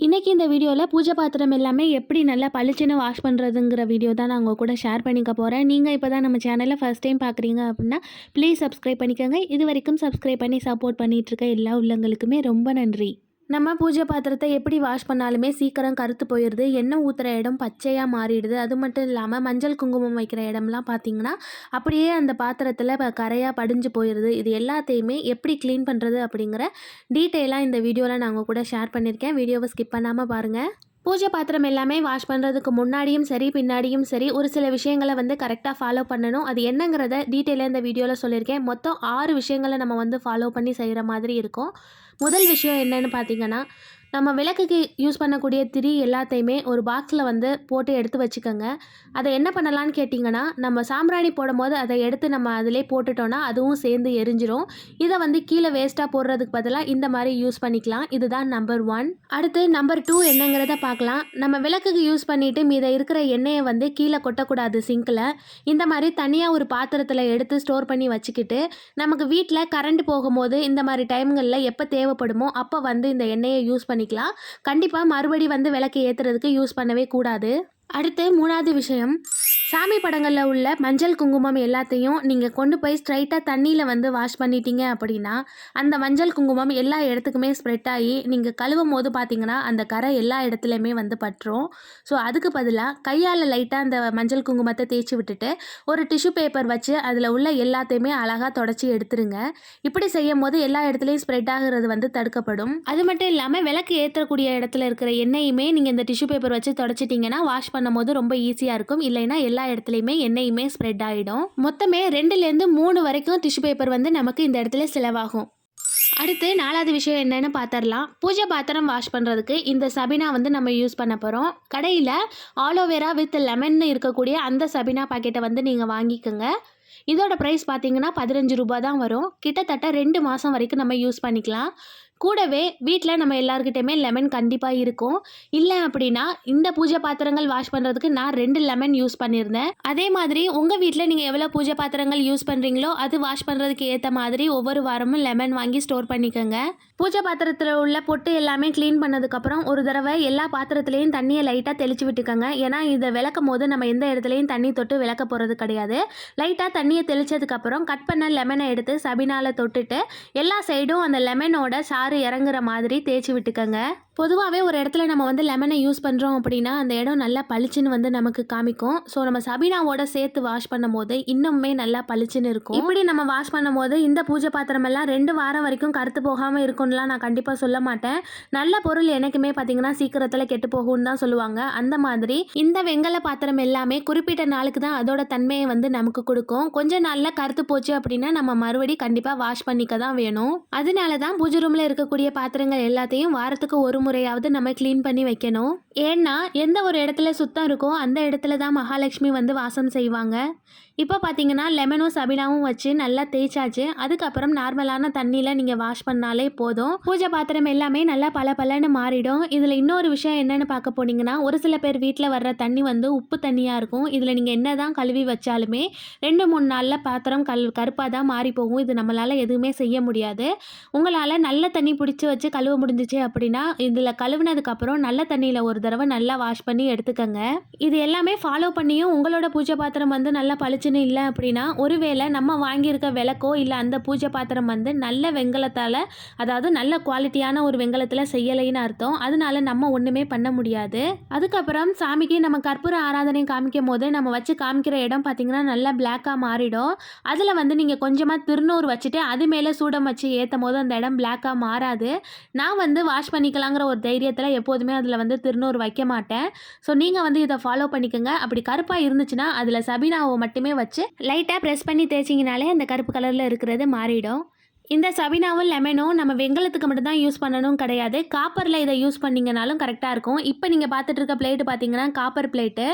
இன்றைக்கி இந்த வீடியோவில் பூஜை பாத்திரம் எல்லாமே எப்படி நல்லா பளிச்சுன்னு வாஷ் பண்ணுறதுங்கிற வீடியோ தான் நான் உங்கள் கூட ஷேர் பண்ணிக்க போகிறேன் நீங்கள் இப்போ தான் நம்ம சேனலில் ஃபஸ்ட் டைம் பார்க்குறீங்க அப்படின்னா ப்ளீஸ் சப்ஸ்கிரைப் பண்ணிக்கோங்க. இது வரைக்கும் சப்ஸ்கிரைப் பண்ணி சப்போர்ட் பண்ணிகிட்ருக்க எல்லா உள்ளங்களுக்குமே ரொம்ப நன்றி. நம்ம பூஜை பாத்திரத்தை எப்படி வாஷ் பண்ணாலுமே சீக்கிரம் கருத்து போயிடுது. எண்ணெய் ஊற்றுற இடம் பச்சையாக மாறிடுது. அது மட்டும் இல்லாமல் மஞ்சள் குங்குமம் வைக்கிற இடம்லாம் பார்த்தீங்கன்னா அப்படியே அந்த பாத்திரத்தில் கரையாக படிஞ்சு போயிடுது. இது எல்லாத்தையுமே எப்படி க்ளீன் பண்ணுறது அப்படிங்கிற டீட்டெயிலாக இந்த வீடியோவில் நான் உங்கள் கூட ஷேர் பண்ணியிருக்கேன் வீடியோவை ஸ்கிப் பண்ணாமல் பாருங்கள் பூஜை பாத்திரம் எல்லாமே வாஷ் பண்ணுறதுக்கு முன்னாடியும் சரி பின்னாடியும் சரி ஒரு சில விஷயங்களை வந்து கரெக்டாக ஃபாலோ பண்ணணும். அது என்னங்கிறத டீட்டெயிலாக இந்த வீடியோவில் சொல்லியிருக்கேன். மொத்தம் ஆறு விஷயங்களை நம்ம வந்து ஃபாலோ பண்ணி செய்கிற மாதிரி இருக்கும். முதல் விஷயம் என்னன்னு பார்த்தீங்கன்னா நம்ம விளக்குக்கு யூஸ் பண்ணக்கூடிய திரி எல்லாத்தையுமே ஒரு பாக்ஸில் வந்து போட்டு எடுத்து வச்சுக்கோங்க. அதை என்ன பண்ணலான்னு கேட்டிங்கன்னா நம்ம சாம்பிராணி போடும்போது அதை எடுத்து நம்ம அதிலே போட்டுட்டோன்னா அதுவும் சேர்ந்து எரிஞ்சிரும். இதை வந்து கீழே வேஸ்ட்டாக போடுறதுக்கு பதிலாக இந்த மாதிரி யூஸ் பண்ணிக்கலாம். இதுதான் நம்பர் ஒன் அடுத்து நம்பர் டூ என்னங்கிறத பார்க்கலாம். நம்ம விளக்குக்கு யூஸ் பண்ணிவிட்டு மீதை இருக்கிற எண்ணெயை வந்து கீழே கொட்டக்கூடாது சிங்கில் இந்த மாதிரி தனியாக ஒரு பாத்திரத்தில் எடுத்து ஸ்டோர் பண்ணி வச்சுக்கிட்டு நமக்கு வீட்டில் கரண்ட் போகும்போது இந்த மாதிரி டைம்களில் எப்போ தேவைப்படுமோ அப்போ வந்து இந்த எண்ணெயை யூஸ் பண்ணி பண்ணிக்கலாம். கண்டிப்பாக மறுபடி வந்து விளக்கு ஏற்றுறதுக்கு யூஸ் பண்ணவே கூடாது. அடுத்து மூணாவது விஷயம். சாமி படங்களில் உள்ள மஞ்சள் குங்குமம் எல்லாத்தையும் நீங்கள் கொண்டு போய் ஸ்ட்ரைட்டாக தண்ணியில் வந்து வாஷ் பண்ணிட்டீங்க அப்படின்னா அந்த மஞ்சள் குங்குமம் எல்லா இடத்துக்குமே ஸ்ப்ரெட் ஆகி நீங்கள் கழுவும் போது பார்த்தீங்கன்னா அந்த கரை எல்லா இடத்துலையுமே வந்து பற்றும் ஸோ அதுக்கு பதிலாக கையால் லைட்டாக அந்த மஞ்சள் குங்குமத்தை தேய்ச்சி விட்டுட்டு ஒரு டிஷ்யூ பேப்பர் வச்சு அதில் உள்ள எல்லாத்தையுமே அழகாக தொடச்சி எடுத்துருங்க. இப்படி செய்யும் போது எல்லா இடத்துலையும் ஸ்ப்ரெட் ஆகிறது வந்து தடுக்கப்படும். அது மட்டும் இல்லாமல் விளக்கு ஏற்றக்கூடிய இடத்துல இருக்கிற எண்ணெயுமே நீங்கள் இந்த டிஷ்யூ பேப்பர் வச்சு தொடச்சிட்டிங்கன்னா வாஷ் பண்ணும்போது ரொம்ப ஈஸியாக இருக்கும். இல்லைன்னா எல்லா இடத்துலையுமே எண்ணெயுமே ஸ்ப்ரெட் ஆகிடும் மொத்தமே ரெண்டுலேருந்து மூணு வரைக்கும் டிஷ்யூ பேப்பர் வந்து நமக்கு இந்த இடத்துல செலவாகும். அடுத்து நாலாவது விஷயம் என்னென்னு பார்த்துடலாம் பூஜை பாத்திரம் வாஷ் பண்ணுறதுக்கு இந்த சபினா வந்து நம்ம யூஸ் பண்ண போகிறோம் கடையில் ஆலோவேரா வித் லெமன் இருக்கக்கூடிய அந்த சபினா பாக்கெட்டை வந்து நீங்கள் வாங்கிக்கோங்க. இதோட ப்ரைஸ் பார்த்தீங்கன்னா பதினஞ்சு ரூபா தான் வரும். கிட்டத்தட்ட ரெண்டு மாதம் வரைக்கும் நம்ம யூஸ் பண்ணிக்கலாம். கூடவே வீட்டில் நம்ம எல்லாருக்கிட்டையுமே லெமன் கண்டிப்பாக இருக்கும். இல்லை அப்படின்னா இந்த பூஜை பாத்திரங்கள் வாஷ் பண்ணுறதுக்கு நான் ரெண்டு லெமன் யூஸ் பண்ணியிருந்தேன். அதே மாதிரி உங்கள் வீட்டில் நீங்கள் எவ்வளோ பூஜை பாத்திரங்கள் யூஸ் பண்ணுறீங்களோ அது வாஷ் பண்ணுறதுக்கு ஏற்ற மாதிரி ஒவ்வொரு வாரமும் லெமன் வாங்கி ஸ்டோர் பண்ணிக்கோங்க. பூஜை பாத்திரத்தில் உள்ள பொட்டு எல்லாமே க்ளீன் பண்ணதுக்கப்புறம் ஒரு தடவை எல்லா பாத்திரத்துலேயும் தண்ணியை லைட்டாக தெளிச்சு விட்டுக்கோங்க. ஏன்னா இதை விளக்கும் போது நம்ம எந்த இடத்துலையும் தண்ணி தொட்டு விளக்க போகிறது கிடையாது. லைட்டாக தண்ணியை தெளிச்சதுக்கப்புறம் கட் பண்ண லெமனை எடுத்து சபினால தொட்டுட்டு எல்லா சைடும் அந்த லெமனோட சாறு இறங்குற மாதிரி தேய்ச்சி விட்டுக்கங்க. பொதுவாகவே ஒரு இடத்துல நம்ம வந்து லெமனை யூஸ் பண்ணுறோம் அப்படின்னா அந்த இடம் நல்லா பளிச்சுன்னு வந்து நமக்கு காமிக்கும். ஸோ நம்ம சபீனாவோட சேர்த்து வாஷ் பண்ணும் போது இன்னுமே நல்லா பளிச்சுன்னு இருக்கும். இப்படி நம்ம வாஷ் பண்ணும் போது இந்த பூஜை பாத்திரம் எல்லாம் ரெண்டு வாரம் வரைக்கும் கருத்து போகாமல் இருக்கும்லாம் நான் கண்டிப்பாக சொல்ல மாட்டேன். நல்ல பொருள் எனக்குமே பார்த்தீங்கன்னா சீக்கிரத்தில் கெட்டு போகும்னு தான் சொல்லுவாங்க. அந்த மாதிரி இந்த வெங்கல பாத்திரம் எல்லாமே குறிப்பிட்ட நாளுக்கு தான் அதோட தன்மையை வந்து நமக்கு கொடுக்கும். கொஞ்ச நாளில் கருத்து போச்சு அப்படின்னா நம்ம மறுபடி கண்டிப்பாக வாஷ் பண்ணிக்க தான் வேணும். அதனால தான் பூஜை ரூமில் இருக்கக்கூடிய பாத்திரங்கள் எல்லாத்தையும் வாரத்துக்கு ஒரு முறையாவது நம்ம க்ளீன் பண்ணி வைக்கணும். ஏன்னா எந்த ஒரு இடத்துல சுத்தம் இருக்கோ அந்த இடத்துல தான் மகாலட்சுமி வந்து வாசம் செய்வாங்க. இப்போ பார்த்தீங்கன்னா லெமனும் சபினாவும் வச்சு நல்லா தேய்ச்சாச்சு. அதுக்கப்புறம் நார்மலான தண்ணியில் நீங்கள் வாஷ் பண்ணாலே போதும். பூஜை பாத்திரம் எல்லாமே நல்லா பல பலன்னு மாறிடும். இதில் இன்னொரு விஷயம் என்னென்னு பார்க்க போனீங்கன்னா ஒரு சில பேர் வீட்டில் வர்ற தண்ணி வந்து உப்பு தண்ணியாக இருக்கும். இதில் நீங்கள் என்ன தான் கழுவி வச்சாலுமே ரெண்டு மூணு நாளில் பாத்திரம் கல் கருப்பாக தான் மாறி போகும் இது நம்மளால் எதுவுமே செய்ய முடியாது. உங்களால் நல்ல தண்ணி பிடிச்சி வச்சு கழுவ முடிஞ்சிச்சு அப்படின்னா இதில் கழுவுனதுக்கப்புறம் நல்ல தண்ணியில் ஒரு தடவை நல்லா வாஷ் பண்ணி எடுத்துக்கோங்க. இது எல்லாமே ஃபாலோ பண்ணியும் உங்களோட பூஜை பாத்திரம் வந்து நல்லா பளிச்சுன்னு இல்லை அப்படின்னா ஒருவேளை நம்ம வாங்கியிருக்க விளக்கோ இல்லை அந்த பூஜை பாத்திரம் வந்து நல்ல வெங்கலத்தால் அதாவது நல்ல குவாலிட்டியான ஒரு வெங்கலத்தில் செய்யலைன்னு அர்த்தம். அதனால நம்ம ஒன்றுமே பண்ண முடியாது. அதுக்கப்புறம் சாமிக்கு நம்ம கற்பூர ஆராதனை காமிக்கும் போது நம்ம வச்சு காமிக்கிற இடம் பார்த்திங்கன்னா நல்லா பிளாக்காக மாறிடும். அதில் வந்து நீங்கள் கொஞ்சமாக திருநூறு வச்சுட்டு அது மேலே சூடம் வச்சு ஏற்றும் போது அந்த இடம் பிளாக்காக மாறாது. நான் வந்து வாஷ் பண்ணிக்கலாங்கிற ஒரு தைரியத்தில் எப்போதுமே அதில் வந்து திருநூறு வைக்க மாட்டேன். ஸோ நீங்கள் வந்து இதை ஃபாலோ பண்ணிக்கோங்க. அப்படி கருப்பாக இருந்துச்சுன்னா அதில் சபீனாவை மட்டுமே வச்சு லைட்டாக ப்ரெஸ் பண்ணி தேய்ச்சிங்கனாலே அந்த கருப்பு கலரில் இருக்கிறது மாறிடும். இந்த சபினாவும் லெமனும் நம்ம வெங்கலத்துக்கு மட்டும் தான் யூஸ் பண்ணணும் கிடையாது. காப்பரில் இதை யூஸ் பண்ணிங்கனாலும் கரெக்டாக இருக்கும். இப்போ நீங்கள் பார்த்துட்டு இருக்க பிளேட்டு பார்த்தீங்கன்னா காப்பர் பிளேட்டு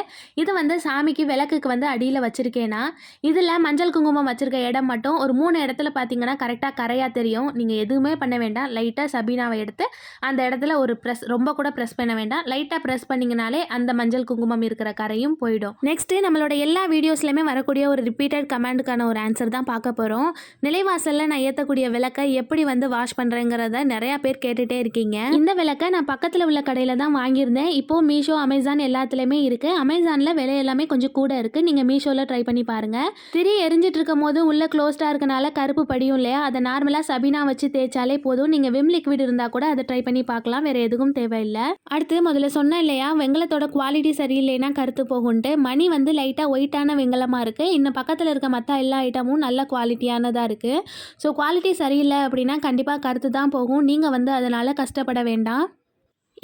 இது வந்து சாமிக்கு விளக்குக்கு வந்து அடியில் வச்சுருக்கேன்னா இதில் மஞ்சள் குங்குமம் வச்சுருக்க இடம் மட்டும் ஒரு மூணு இடத்துல பார்த்தீங்கன்னா கரெக்டாக கரையாக தெரியும். நீங்கள் எதுவுமே பண்ண வேண்டாம். லைட்டாக சபீனாவை எடுத்து அந்த இடத்துல ஒரு ப்ரெஸ் ரொம்ப கூட ப்ரெஸ் பண்ண வேண்டாம். லைட்டாக ப்ரெஸ் பண்ணிங்கனாலே அந்த மஞ்சள் குங்குமம் இருக்கிற கரையும் போயிடும். நெக்ஸ்ட்டு நம்மளோட எல்லா வீடியோஸ்லையுமே வரக்கூடிய ஒரு ரிப்பீட்டட் கமெண்ட்டுக்கான ஒரு ஆன்சர் தான் பார்க்க போகிறோம் நிலைவாசலில் நான் ஏற்றக்கூடிய இருக்கக்கூடிய விளக்கை எப்படி வந்து வாஷ் பண்ணுறேங்கிறத நிறையா பேர் கேட்டுகிட்டே இருக்கீங்க. இந்த விளக்கை நான் பக்கத்தில் உள்ள கடையில் தான் வாங்கியிருந்தேன். இப்போது மீஷோ அமேசான் எல்லாத்துலேயுமே இருக்குது அமேசானில் விலை எல்லாமே கொஞ்சம் கூட இருக்குது நீங்கள் மீஷோவில் ட்ரை பண்ணி பாருங்கள் திரி எரிஞ்சிட்டு இருக்கும் போது உள்ளே க்ளோஸ்டாக இருக்கனால கருப்பு படியும் இல்லையா? அதை நார்மலாக சபினா வச்சு தேய்ச்சாலே போதும். நீங்கள் விம் லிக்விட் இருந்தால் கூட அதை ட்ரை பண்ணி பார்க்கலாம். வேறு எதுவும் தேவையில்லை. அடுத்து முதல்ல சொன்னேன் இல்லையா? வெங்கலத்தோட குவாலிட்டி சரியில்லைன்னா கருத்து போகும்ட்டு மணி வந்து லைட்டாக ஒயிட்டான வெங்கலமாக இருக்குது இன்னும் பக்கத்தில் இருக்க மற்ற எல்லா ஐட்டமும் நல்ல குவாலிட்டியானதாக இருக்குது ஸோ குவாலிட்டி சரியில்லை அப்படின்னா கண்டிப்பாக கருத்து தான் போகும். நீங்கள் வந்து அதனால் கஷ்டப்பட வேண்டாம்.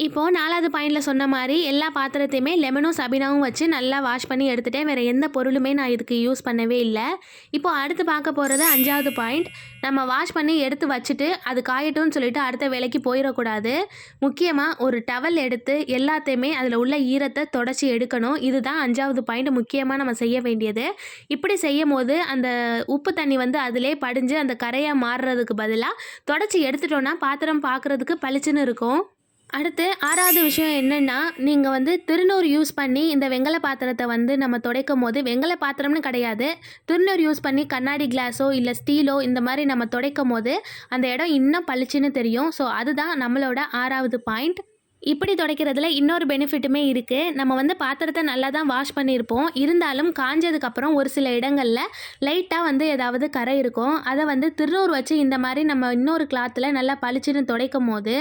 இப்போது நாலாவது பாயிண்டில் சொன்ன மாதிரி எல்லா பாத்திரத்தையுமே லெமனும் சபினாவும் வச்சு நல்லா வாஷ் பண்ணி எடுத்துட்டேன். வேறு எந்த பொருளுமே நான் இதுக்கு யூஸ் பண்ணவே இல்லை. இப்போ அடுத்து பார்க்க போகிறது அஞ்சாவது பாயிண்ட் நம்ம வாஷ் பண்ணி எடுத்து வச்சுட்டு அது காயட்டும்னு சொல்லிட்டு அடுத்த வேலைக்கு போயிடக்கூடாது. முக்கியமாக ஒரு டவல் எடுத்து எல்லாத்தையுமே அதில் உள்ள ஈரத்தை தொடச்சி எடுக்கணும். இதுதான் அஞ்சாவது பாயிண்ட் முக்கியமாக நம்ம செய்ய வேண்டியது. இப்படி செய்யும் போது அந்த உப்பு தண்ணி வந்து அதிலே படிஞ்சு அந்த கரையாக மாறுறதுக்கு பதிலாக தொடச்சி எடுத்துட்டோன்னா பாத்திரம் பார்க்குறதுக்கு பளிச்சுன்னு இருக்கும். அடுத்து ஆறாவது விஷயம் என்னென்னா நீங்கள் வந்து திருநூறு யூஸ் பண்ணி இந்த வெங்கல பாத்திரத்தை வந்து நம்ம துடைக்கும் போது வெங்கல பாத்திரம்னு கிடையாது. திருநூறு யூஸ் பண்ணி கண்ணாடி கிளாஸோ இல்லை ஸ்டீலோ இந்த மாதிரி நம்ம துடைக்கும் போது அந்த இடம் இன்னும் பளிச்சுன்னு தெரியும். ஸோ அதுதான் நம்மளோட ஆறாவது பாயிண்ட் இப்படி துடைக்கிறதுல இன்னொரு பெனிஃபிட்டுமே இருக்குது நம்ம வந்து பாத்திரத்தை நல்லா தான் வாஷ் பண்ணியிருப்போம் இருந்தாலும் காஞ்சதுக்கப்புறம் ஒரு சில இடங்களில் லைட்டாக வந்து ஏதாவது கரை இருக்கும். அதை வந்து திருநூறு வச்சு இந்த மாதிரி நம்ம இன்னொரு கிளாத்தில் நல்லா பளிச்சுன்னு துடைக்கும் போது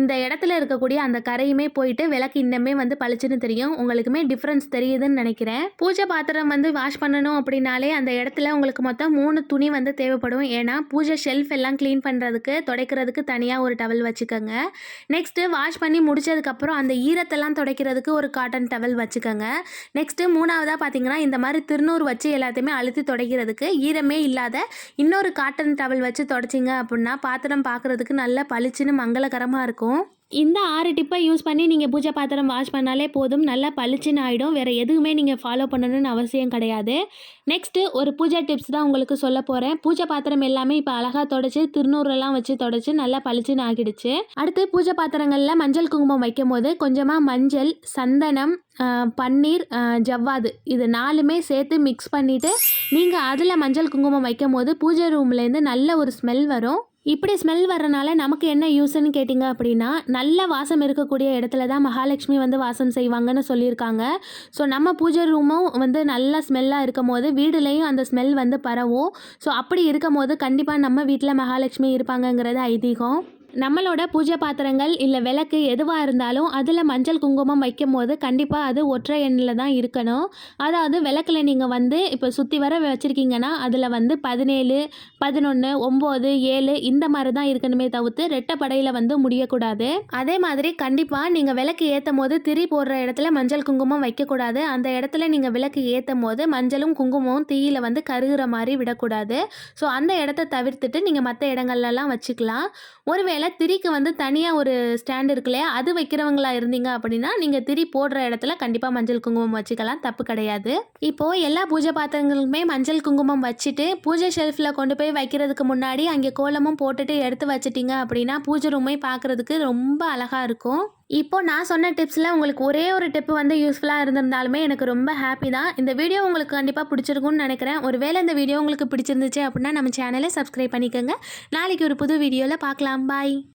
இந்த இடத்துல இருக்கக்கூடிய அந்த கரையுமே போயிட்டு விளக்கு இன்னமே வந்து பளிச்சுன்னு தெரியும். உங்களுக்குமே டிஃப்ரென்ஸ் தெரியுதுன்னு நினைக்கிறேன். பூஜை பாத்திரம் வந்து வாஷ் பண்ணணும் அப்படின்னாலே அந்த இடத்துல உங்களுக்கு மொத்தம் மூணு துணி வந்து தேவைப்படும். ஏன்னா பூஜை ஷெல்ஃப் எல்லாம் க்ளீன் பண்ணுறதுக்கு துடைக்கிறதுக்கு தனியாக ஒரு டவல் வச்சுக்கோங்க. நெக்ஸ்ட்டு வாஷ் பண்ணி முடிச்சதுக்கப்புறம் அந்த ஈரத்தெல்லாம் துடைக்கிறதுக்கு ஒரு காட்டன் டவல் வச்சுக்கோங்க. நெக்ஸ்ட்டு மூணாவதாக பார்த்தீங்கன்னா இந்த மாதிரி திருநூறு வச்சு எல்லாத்தையுமே அழுத்தி துடைக்கிறதுக்கு ஈரமே இல்லாத இன்னொரு காட்டன் டவல் வச்சு துடைச்சிங்க அப்படின்னா பாத்திரம் பார்க்குறதுக்கு நல்ல பளிச்சுன்னு மங்களகரமாக இருக்கும். இந்த ஆறு டிப்பை யூஸ் பண்ணி நீங்கள் பூஜை பாத்திரம் வாஷ் பண்ணாலே போதும். நல்லா பளிச்சுன்னு ஆகிடும் வேறு எதுவுமே நீங்கள் ஃபாலோ பண்ணணும்னு அவசியம் கிடையாது. நெக்ஸ்ட்டு ஒரு பூஜை டிப்ஸ் தான் உங்களுக்கு சொல்ல போகிறேன் பூஜை பாத்திரம் எல்லாமே இப்போ அழகாக தொடச்சி திருநூறெல்லாம் வச்சு தொடச்சி நல்லா பளிச்சுன்னு ஆகிடுச்சு. அடுத்து பூஜை பாத்திரங்களில் மஞ்சள் குங்குமம் வைக்கும் போது கொஞ்சமாக மஞ்சள் சந்தனம் பன்னீர் ஜவ்வாது இது நாலுமே சேர்த்து மிக்ஸ் பண்ணிவிட்டு நீங்கள் அதில் மஞ்சள் குங்குமம் வைக்கும் போது பூஜை ரூம்லேருந்து நல்ல ஒரு ஸ்மெல் வரும். இப்படி ஸ்மெல் வர்றனால நமக்கு என்ன யூஸ்ன்னு கேட்டிங்க அப்படின்னா நல்ல வாசம் இருக்கக்கூடிய இடத்துல தான் மகாலட்சுமி வந்து வாசம் செய்வாங்கன்னு சொல்லியிருக்காங்க. ஸோ நம்ம பூஜை ரூமும் வந்து நல்லா ஸ்மெல்லாக இருக்கும் போது வீடுலேயும் அந்த ஸ்மெல் வந்து பரவும். ஸோ அப்படி இருக்கும் போது கண்டிப்பாக நம்ம வீட்டில் மகாலட்சுமி இருப்பாங்கங்கிறது ஐதீகம். நம்மளோட பூஜை பாத்திரங்கள் இல்லை விளக்கு எதுவாக இருந்தாலும் அதில் மஞ்சள் குங்குமம் வைக்கும் போது கண்டிப்பாக அது ஒற்றை எண்ணில் தான் இருக்கணும். அதாவது விளக்கில் நீங்கள் வந்து இப்போ சுற்றி வர வச்சுருக்கீங்கன்னா அதில் வந்து பதினேழு பதினொன்று ஒம்பது ஏழு இந்த மாதிரி தான் இருக்கணுமே தவிர்த்து ரெட்டைப்படையில் வந்து முடியக்கூடாது. அதே மாதிரி கண்டிப்பாக நீங்கள் விளக்கு ஏற்றும் போது திரி போடுற இடத்துல மஞ்சள் குங்குமம் வைக்கக்கூடாது. அந்த இடத்துல நீங்கள் விளக்கு ஏற்றும் போது மஞ்சளும் குங்குமமும் தீயில் வந்து கருகிற மாதிரி விடக்கூடாது. ஸோ அந்த இடத்த தவிர்த்துட்டு நீங்கள் மற்ற இடங்கள்லாம் வச்சுக்கலாம். ஒருவேளை திரிக்கு வந்து தனியாக ஒரு ஸ்டாண்ட் இருக்கு இல்லையா அது வைக்கிறவங்களா இருந்தீங்க அப்படின்னா நீங்கள் திரி போடுற இடத்துல கண்டிப்பாக மஞ்சள் குங்குமம் வச்சுக்கலாம். தப்பு கிடையாது. இப்போது எல்லா பூஜை பாத்திரங்களுக்குமே மஞ்சள் குங்குமம் வச்சுட்டு பூஜை ஷெல்ஃபில் கொண்டு போய் வைக்கிறதுக்கு முன்னாடி அங்கே கோலமும் போட்டுட்டு எடுத்து வச்சிட்டிங்க அப்படின்னா பூஜை ரூமே பார்க்குறதுக்கு ரொம்ப அழகாக இருக்கும். இப்போ நான் சொன்ன டிப்ஸில் உங்களுக்கு ஒரே ஒரு டிப் வந்து யூஸ்ஃபுல்லாக இருந்திருந்தாலுமே எனக்கு ரொம்ப ஹாப்பி தான். இந்த வீடியோ உங்களுக்கு கண்டிப்பாக பிடிச்சிருக்கும்னு நினைக்கிறேன். ஒருவேளை இந்த வீடியோ உங்களுக்கு பிடிச்சிருந்துச்சு அப்படின்னா நம்ம சேனலை சப்ஸ்கிரைப் பண்ணிக்கோங்க. நாளைக்கு ஒரு புது வீடியோவில் பார்க்கலாம். பாய்